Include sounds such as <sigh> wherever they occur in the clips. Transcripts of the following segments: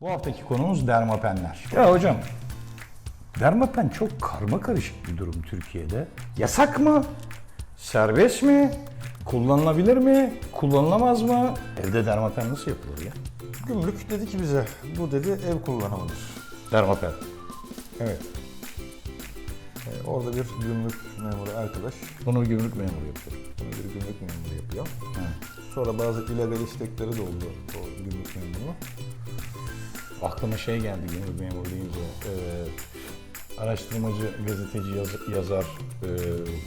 Bu haftaki konumuz dermapenler. Ya hocam, dermapen çok karma karışık bir durum Türkiye'de. Yasak mı? Serbest mi? Kullanılabilir mi? Kullanılamaz mı? Evde dermapen nasıl yapılır ya? Gümrük dedi ki bize bu dedi ev kullanımıdır. Dermapen. Evet. Ee, orada bir gümrük memuru arkadaş Bunu gümrük memuru yapıyor. bunu bir gümrük memuru yapıyor. Evet. Sonra bazı illegal istekleri de oldu o gümrük memuru. Aklıma şey geldi gümrük memuru deyince. Araştırmacı, gazeteci, yaz- yazar e,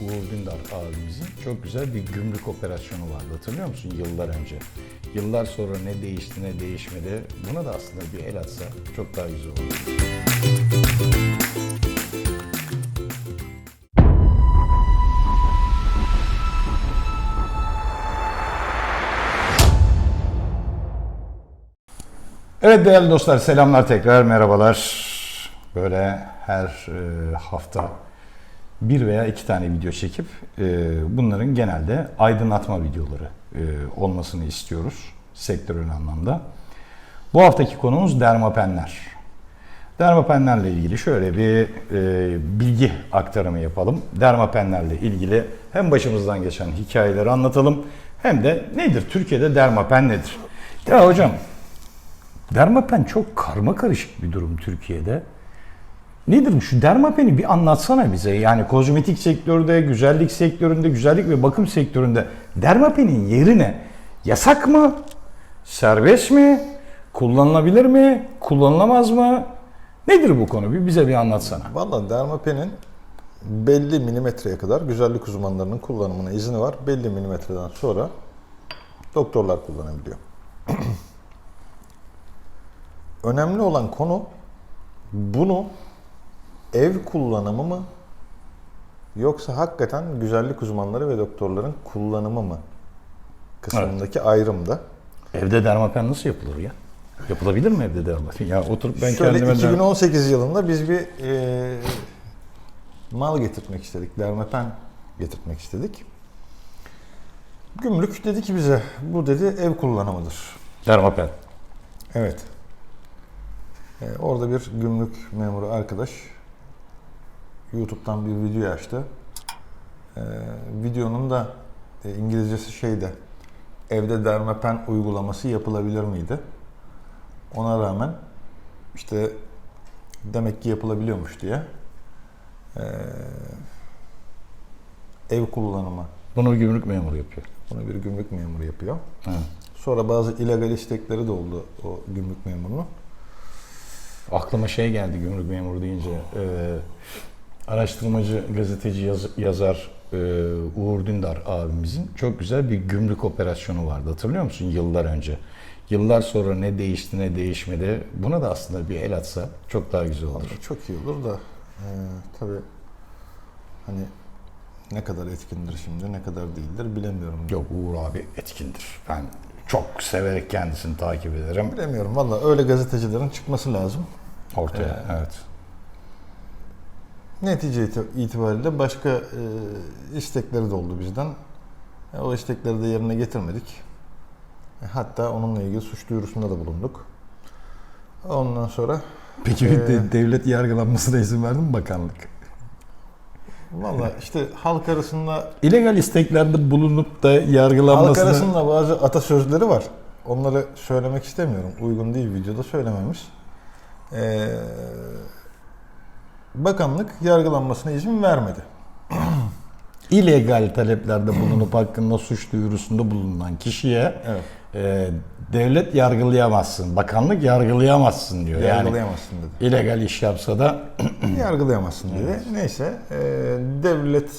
Uğur Dündar abimizin çok güzel bir gümrük operasyonu vardı. Hatırlıyor musun yıllar önce? Yıllar sonra ne değişti ne değişmedi. Buna da aslında bir el atsa çok daha güzel olur. Evet değerli dostlar selamlar tekrar merhabalar. Böyle her e, hafta bir veya iki tane video çekip e, bunların genelde aydınlatma videoları e, olmasını istiyoruz sektörel anlamda. Bu haftaki konumuz dermapenler. Dermapenlerle ilgili şöyle bir e, bilgi aktarımı yapalım. Dermapenlerle ilgili hem başımızdan geçen hikayeleri anlatalım hem de nedir Türkiye'de dermapen nedir? Ya hocam Dermapen çok karma karışık bir durum Türkiye'de. Nedir? Şu dermapeni bir anlatsana bize. Yani kozmetik sektörde, güzellik sektöründe, güzellik ve bakım sektöründe dermapenin yeri ne? Yasak mı? Serbest mi? Kullanılabilir mi? Kullanılamaz mı? Nedir bu konu? Bir bize bir anlatsana. Valla dermapenin belli milimetreye kadar güzellik uzmanlarının kullanımına izni var. Belli milimetreden sonra doktorlar kullanabiliyor. <clears throat> Önemli olan konu bunu ev kullanımı mı yoksa hakikaten güzellik uzmanları ve doktorların kullanımı mı kısmındaki ayrımda. Evde dermapen nasıl yapılır ya? Yapılabilir mi evde dermapen? Ya oturup ben Şöyle kendime... derm- 2018 yılında biz bir e, mal getirtmek istedik. Dermapen getirtmek istedik. Gümrük dedi ki bize bu dedi ev kullanımıdır. Dermapen. Evet. E, orada bir gümrük memuru arkadaş YouTube'dan bir video açtı. E, videonun da e, İngilizcesi şeyde evde dermapen uygulaması yapılabilir miydi? Ona rağmen işte demek ki yapılabiliyormuş diye e, ev kullanımı Bunu gümrük memuru yapıyor. bunu bir gümrük memuru yapıyor. Evet. Sonra bazı illegal istekleri de oldu o gümrük memurunun. Aklıma şey geldi gümrük memuru deyince. e, araştırmacı, gazeteci, yaz- yazar e, Uğur Dündar abimizin çok güzel bir gümrük operasyonu vardı. Hatırlıyor musun yıllar önce? Yıllar sonra ne değişti ne değişmedi. Buna da aslında bir el atsa çok daha güzel olur. Çok iyi olur da e, tabii hani ne kadar etkindir şimdi ne kadar değildir bilemiyorum. Yok Uğur abi etkindir. Ben çok severek kendisini takip ederim. Bilemiyorum valla öyle gazetecilerin çıkması lazım. Ortaya evet. Netice iti- itibariyle başka e, istekleri de oldu bizden. E, o istekleri de yerine getirmedik. E, hatta onunla ilgili suç duyurusunda da bulunduk. Ondan sonra Peki Ee, de- devlet yargılanmasına izin verdi mi bakanlık? valla işte halk arasında İlegal isteklerde bulunup da halk yargılanmasına... arasında bazı atasözleri var. Onları söylemek istemiyorum. Uygun değil videoda söylememiz. Ee, bakanlık yargılanmasına izin vermedi. <clears throat> illegal taleplerde bulunup hakkında suç duyurusunda bulunan kişiye Evet. e, devlet yargılayamazsın, bakanlık yargılayamazsın diyor. Yani Yargılayamazsın dedi. illegal iş yapsa da <clears throat> yargılayamazsın dedi. Neyse e, devlet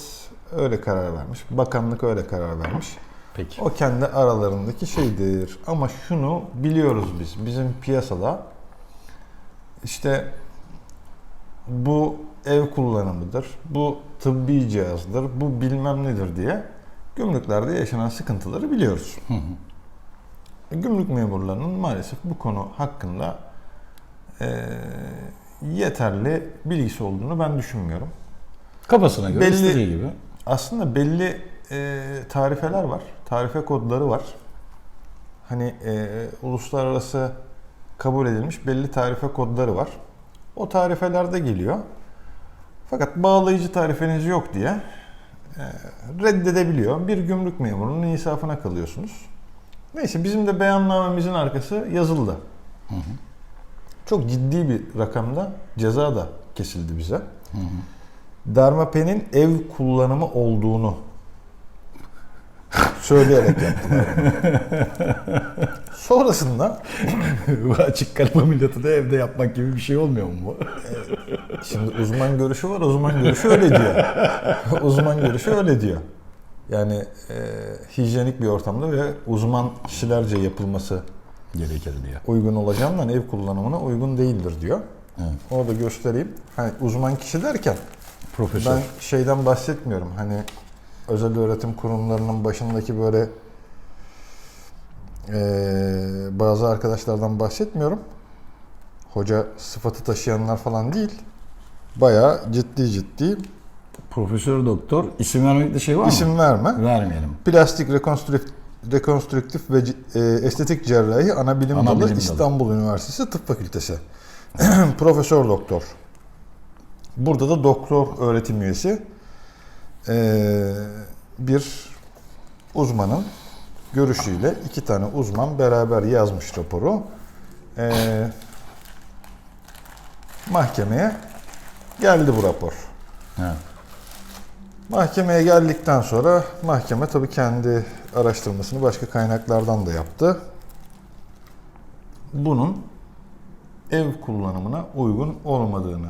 öyle karar vermiş. Bakanlık öyle karar vermiş. peki. O kendi aralarındaki şeydir. Ama şunu biliyoruz biz. Bizim piyasada işte bu ev kullanımıdır, bu tıbbi cihazdır, bu bilmem nedir diye gümrüklerde yaşanan sıkıntıları biliyoruz. E, Gümrük memurlarının maalesef bu konu hakkında e, yeterli bilgisi olduğunu ben düşünmüyorum. Kafasına göre Belli- istediği gibi. Aslında belli e, tarifeler var, tarife kodları var. Hani e, uluslararası kabul edilmiş belli tarife kodları var. O tarifelerde geliyor. Fakat bağlayıcı tarifeniz yok diye e, reddedebiliyor. Bir gümrük memurunun insafına kalıyorsunuz. Neyse bizim de beyannamemizin arkası yazıldı. Çok ciddi bir rakamda ceza da kesildi bize. Darmapen'in ev kullanımı olduğunu söyleyerek yaptılar. <laughs> Sonrasında <laughs> Bu açık kalp ameliyatı da evde yapmak gibi bir şey olmuyor mu bu? Şimdi uzman görüşü var, uzman görüşü öyle diyor. <laughs> uzman görüşü öyle diyor. Yani e, hijyenik bir ortamda ve uzman kişilerce yapılması Gerekir diye. uygun olacağından ev kullanımına uygun değildir diyor. Evet. Onu da göstereyim. Hani uzman kişi derken Profesör. ben şeyden bahsetmiyorum. Hani özel öğretim kurumlarının başındaki böyle e, bazı arkadaşlardan bahsetmiyorum. Hoca sıfatı taşıyanlar falan değil. Bayağı ciddi ciddi Profesör doktor. İsim vermekte şey var mı? isim verme. Vermeyelim. Plastik rekonstrüktif, rekonstrüktif ve e, estetik cerrahi ana bilim Ana dalı bilim dalı. İstanbul Üniversitesi Tıp Fakültesi. <clears throat> Profesör doktor. Burada da doktor öğretim üyesi. Ee, bir uzmanın görüşüyle iki tane uzman beraber yazmış raporu. Ee, mahkemeye geldi bu rapor. Evet. Mahkemeye geldikten sonra mahkeme tabii kendi araştırmasını başka kaynaklardan da yaptı. Bunun ev kullanımına uygun olmadığını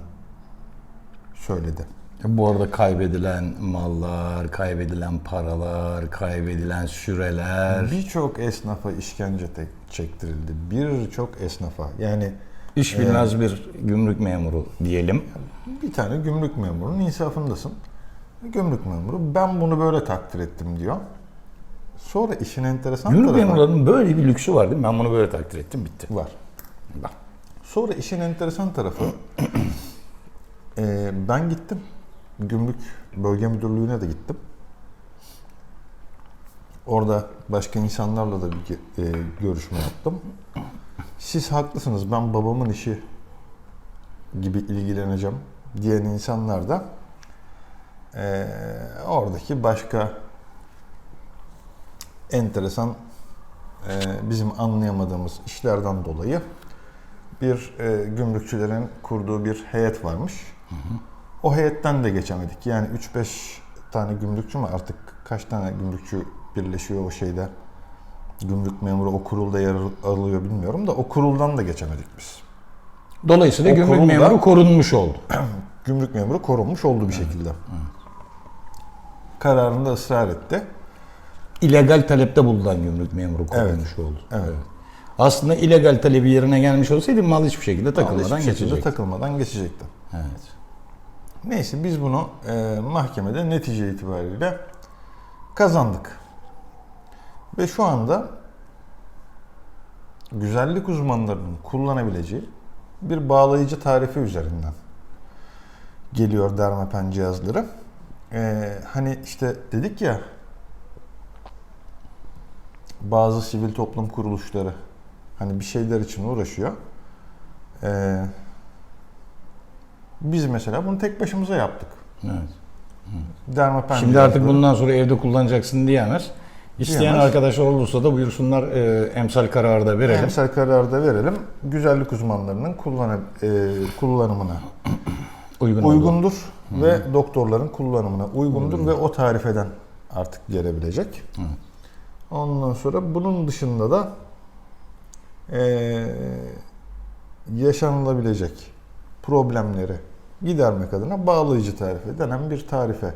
söyledi. Bu arada kaybedilen mallar, kaybedilen paralar, kaybedilen süreler. Birçok esnafa işkence tek çektirildi. Birçok esnafa. Yani İş bilmez bir gümrük memuru diyelim. bir tane gümrük memurunun insafındasın. Gümrük memuru ben bunu böyle takdir ettim diyor. Sonra işin enteresan Gümrük tarafı memurlarının böyle bir lüksü var değil mi? Ben bunu böyle takdir ettim, bitti. var. Bak. Sonra işin enteresan tarafı eee, <clears throat> ben gittim. Gümrük Bölge Müdürlüğü'ne de gittim. Orada başka insanlarla da bir eee, görüşme yaptım. Siz haklısınız ben babamın işi gibi ilgileneceğim diyen insanlar da eee, oradaki başka enteresan eee, bizim anlayamadığımız işlerden dolayı bir e, gümrükçülerin kurduğu bir heyet varmış. O heyetten de geçemedik. Yani 3-5 tane gümrükçü mü artık kaç tane gümrükçü birleşiyor o şeyde? Gümrük memuru o kurulda yer alıyor bilmiyorum da o kuruldan da geçemedik biz. Dolayısıyla O gümrük kurumda- memuru korunmuş oldu. <clears throat> Gümrük memuru korunmuş oldu bir şekilde. Kararında ısrar etti. İlegal talepte bulunan gümrük memuru korunmuş oldu. Evet. Aslında illegal talebi yerine gelmiş olsaydı mal hiçbir şekilde takılmadan Hiçbir şekilde geçecekti. takılmadan geçecekti. evet. Neyse biz bunu e, mahkemede netice itibariyle kazandık. Ve şu anda güzellik uzmanlarının kullanabileceği bir bağlayıcı tarifi üzerinden geliyor dermapen cihazları. E, hani işte dedik ya bazı sivil toplum kuruluşları hani bir şeyler için uğraşıyor. E, biz mesela bunu tek başımıza yaptık. evet. Dermapen Şimdi artık cihazları. bundan sonra evde kullanacaksın diyemez. İsteyen Diyemez. arkadaşlar olursa da buyursunlar e, emsal kararı da verelim. Emsal kararı da verelim. Güzellik uzmanlarının kullanı, e, kullanımına <clears throat> Uygun, uygundur ve doktorların kullanımına uygundur ve o tarifeden artık gelebilecek. Ondan sonra bunun dışında da e, yaşanılabilecek problemleri gidermek adına bağlayıcı tarife denen bir tarife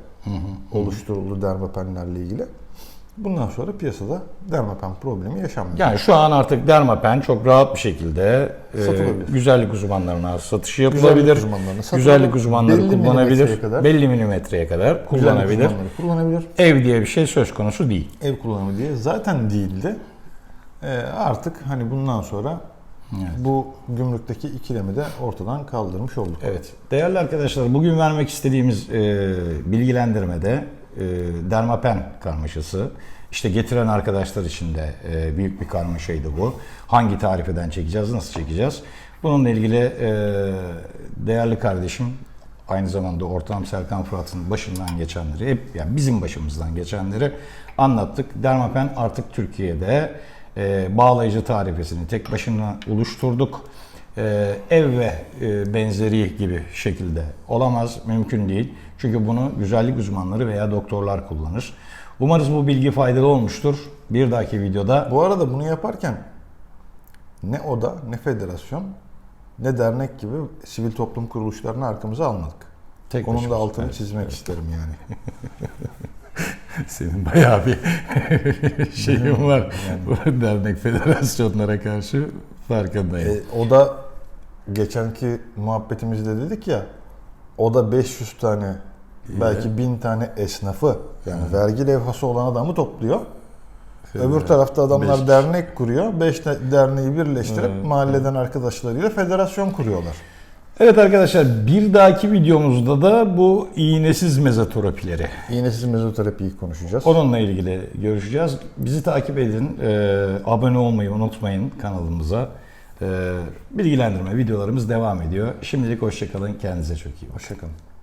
oluşturuldu dermapenlerle ilgili. Bundan sonra piyasada dermapen problemi yaşanmıyor. Yani şu an artık Dermapen çok rahat bir şekilde e, güzellik uzmanlarına satışı Güzellik yapılabilir. uzmanlarına satılabilir. Güzellik uzmanları Belli kullanabilir. kadar. Belli milimetreye kadar Güzellik kullanabilir. kullanabilir. Ev diye bir şey söz konusu değil. ev kullanımı diye zaten değildi. Ee, artık hani bundan sonra Evet. bu gümrükteki ikilemi de ortadan kaldırmış olduk. Evet. Değerli arkadaşlar bugün vermek istediğimiz e, bilgilendirmede e, dermapen karmaşası, İşte getiren arkadaşlar için de e, büyük bir karmaşaydı bu. Hangi tarifeden çekeceğiz, nasıl çekeceğiz? Bununla ilgili e, değerli kardeşim aynı zamanda ortağım Serkan Fırat'ın başından geçenleri, hep yani bizim başımızdan geçenleri anlattık. Dermapen artık Türkiye'de e, bağlayıcı tarifesini tek başına oluşturduk. E, ev ve e, benzeri gibi şekilde olamaz, mümkün değil. Çünkü bunu güzellik uzmanları veya doktorlar kullanır. Umarız bu bilgi faydalı olmuştur. Bir dahaki videoda Bu arada bunu yaparken ne oda, ne federasyon, ne dernek gibi sivil toplum kuruluşlarını arkamıza almadık. tek Onun da altını Evet, çizmek evet. isterim yani. <laughs> Senin bayağı bir <laughs> şeyin var. Bu dernek federasyonlara karşı farkındayım. E, o da geçenki muhabbetimizde dedik ya o da 500 tane belki 1000 tane esnafı yani vergi levhası olan adamı topluyor. Öbür tarafta adamlar Beş- dernek kuruyor. 5 derneği birleştirip Evet, mahalleden arkadaşlarıyla federasyon kuruyorlar. Evet arkadaşlar bir dahaki videomuzda da bu iğnesiz mezoterapileri. İğnesiz mezoterapiyi konuşacağız. Onunla ilgili görüşeceğiz. Bizi takip edin. Ee, abone olmayı unutmayın kanalımıza. Ee, bilgilendirme videolarımız devam ediyor. Şimdilik hoşçakalın. Kendinize çok iyi bakın. Hoşçakalın.